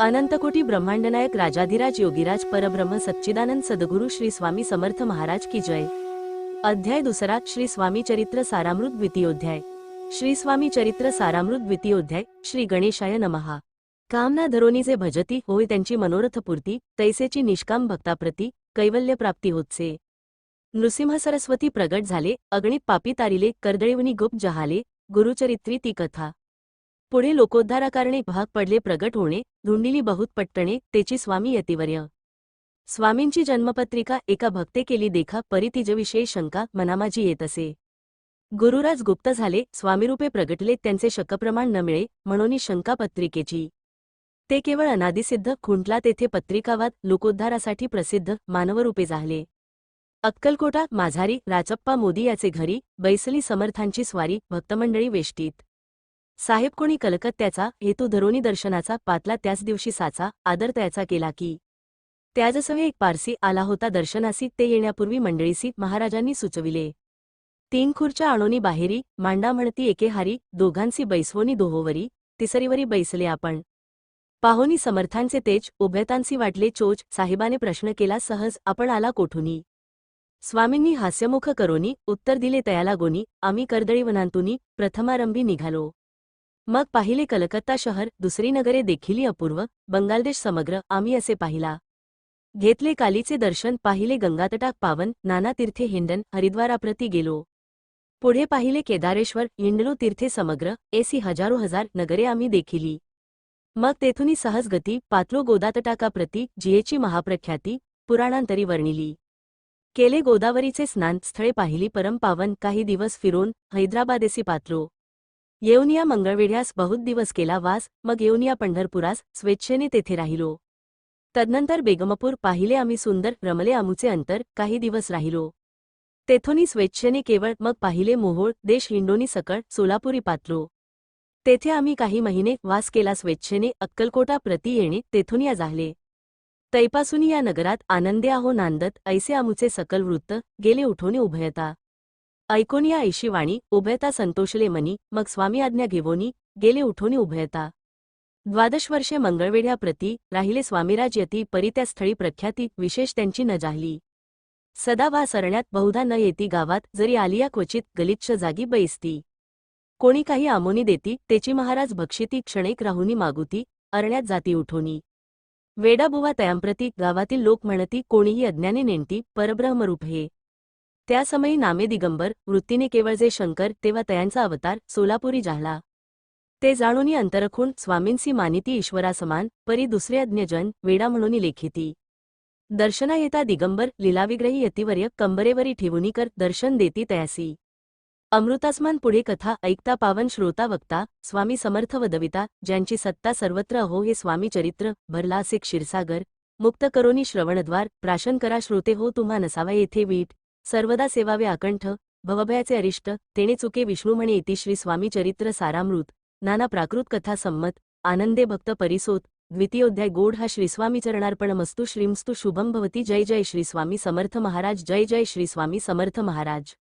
अनंतकोटी ब्रह्मांडनायक राजाधिराज योगीराज परब्रह्म सच्चिदानंद सद्गुरु श्री स्वामी समर्थ महाराज की जय. अध्याय दुसरा श्री स्वामी चरित्र सारामृत द्वितीयोध्याय. श्री स्वामी चरित्र सारामृत द्वितीयोध्याय श्री गणेशाय नमहा कामना धरोनी जे भजती होय त्यांची मनोरथपूर्ती तैसेची निष्काम भक्ताप्रती कैवल्य प्राप्ती होतसे नृसिंह सरस्वती प्रगट झाले अगणित पापी तारिले कर्दळीवनी गुप्त जहाले गुरुचरित्री ती कथा. पुढे लोकोद्धाराकारणे भाग पडले प्रगट होणे धुंडिली बहुत पट्टणे तेची स्वामी यतिवर्य. स्वामींची जन्मपत्रिका एका भक्ते केली देखा परी तिजविषयी शंका मनामाजी येत असे. गुरुराज गुप्त झाले स्वामीरूपे प्रगटले त्यांचे शकप्रमाण न मिळे म्हणून शंका पत्रिकेची. ते केवळ अनादिसिद्ध खुंटला तेथे पत्रिकावाद लोकोद्धारासाठी प्रसिद्ध मानवरूपे झाले. अक्कलकोटा माझारी राचप्पा मोदी याचे घरी बैसली समर्थांची स्वारी भक्तमंडळी वेष्टीत. साहेब कोणी कलकत्त्याचा हेतू धरोणी दर्शनाचा पातला त्याच दिवशी साचा आदर त्याचा केला की त्याजसवे एक पारसी आला होता दर्शनासी ते येण्यापूर्वी मंडळीसी महाराजांनी सुचविले. तीन खुर्च्या आणोनी बाहेरी मांडा म्हणती एके हारी दोघांसी बैसवोनी दोहोवरी तिसरीवरी बैसले आपण. पाहोनी समर्थांचे तेज उभयतांसी वाटले चोच साहेबाने प्रश्न केला सहज आपण आला कोठुनी? स्वामींनी हास्यमुख करोनी उत्तर दिले तयाला गोनी आम्ही कर्दळीवनांतुनी प्रथमारंभी निघालो. मग पाहिले कलकत्ता शहर दुसरी नगरे देखील अपूर्व बंगालदेश समग्र आम्ही असे पाहिला. घेतले कालीचे दर्शन पाहिले गंगातटाक पावन नाना तीर्थे हिंडन हरिद्वाराप्रती गेलो. पुढे पाहिले केदारेश्वर हिंडलो तीर्थे समग्र एसी हजारो हजार नगरे आम्ही देखिली. मग तेथुनी सहज गती पातलो गोदातटाकाप्रती जियेची महाप्रख्याती पुराणांतरी वर्णिली. केले गोदावरीचे स्नान स्थळे पाहिली परमपावन काही दिवस फिरून हैदराबादेसी पात्रो येऊनिया मंगळवेढ्यास बहुत दिवस केला वास मग येऊनिया पंढरपुरास स्वेच्छेने तेथे राहिलो. तदनंतर बेगमपूर पाहिले आम्ही सुंदर रमले आमुचे अंतर काही दिवस राहिलो. तेथोनी स्वेच्छेने केवळ मग पाहिले मोहोळ देश हिंडोनी सकळ सोलापुरी पातलो. तेथे आम्ही काही महिने वास केला स्वेच्छेने अक्कलकोटा प्रति येणे तेथून या जाहले तैपासून या नगरात आनंदे आहो नांदत ऐसे आमुचे सकल वृत्त गेले उठोने उभयता. ऐकोन या उभयता संतोषले मनी मग स्वामी आज्ञा घेवोनी गेले उठोनी उभयता. द्वादश वर्षे मंगळवेढ्या प्रती राहिले स्वामीराज यती परी त्या स्थळी प्रख्याती विशेष त्यांची न जाहली. सदा वा सरण्यात बहुधा न येती गावात जरी आलिया क्वचित गलिच्छ जागी बैसती. कोणी काही आमोनी देती तेची महाराज भक्षिती क्षणैक राहुनी मागुती अरण्यात जाती उठोनी. वेडाबुवा तयांप्रती गावातील लोक म्हणती कोणीही अज्ञाने नेणती परब्रह्मरूप हे. त्यासमयी नामे दिगंबर वृत्तीने केवळ जे शंकर तेव्हा तयांचा अवतार सोलापुरी जाहला. ते जाणूनी अंतरखून स्वामींसी मानिती ईश्वरासमान परी दुसरे अज्ञजन वेडा म्हणून लेखिती. दर्शना येता दिगंबर लिलाविग्रही यतिवर्य कंबरेवरी ठेवूनी कर दर्शन देती तयासी. अमृतास्मान पुढे कथा ऐकता पावन श्रोता वक्ता स्वामी समर्थ वदविता ज्यांची सत्ता सर्वत्र अहो हे स्वामी चरित्र भरला असे क्षीरसागर मुक्त करोनी श्रवणद्वार प्राशन करा श्रोते हो तुम्हा नसावा येथे वीट. सर्वदा सेवावे आकंठ भवभयाचे अरिष्ट तेणे चुके विष्णू म्हणे इति श्री स्वामी चरित्र सारामृत नाना प्राकृत कथा संमत आनंदे भक्त परिसोत द्वितीयोध्याय गोड हा श्रीस्वामी चरणार्पणमस्तु श्रीमस्तु शुभम भवती जय जय श्रीस्वामी समर्थ महाराज जय जय श्रीस्वामी समर्थ महाराज.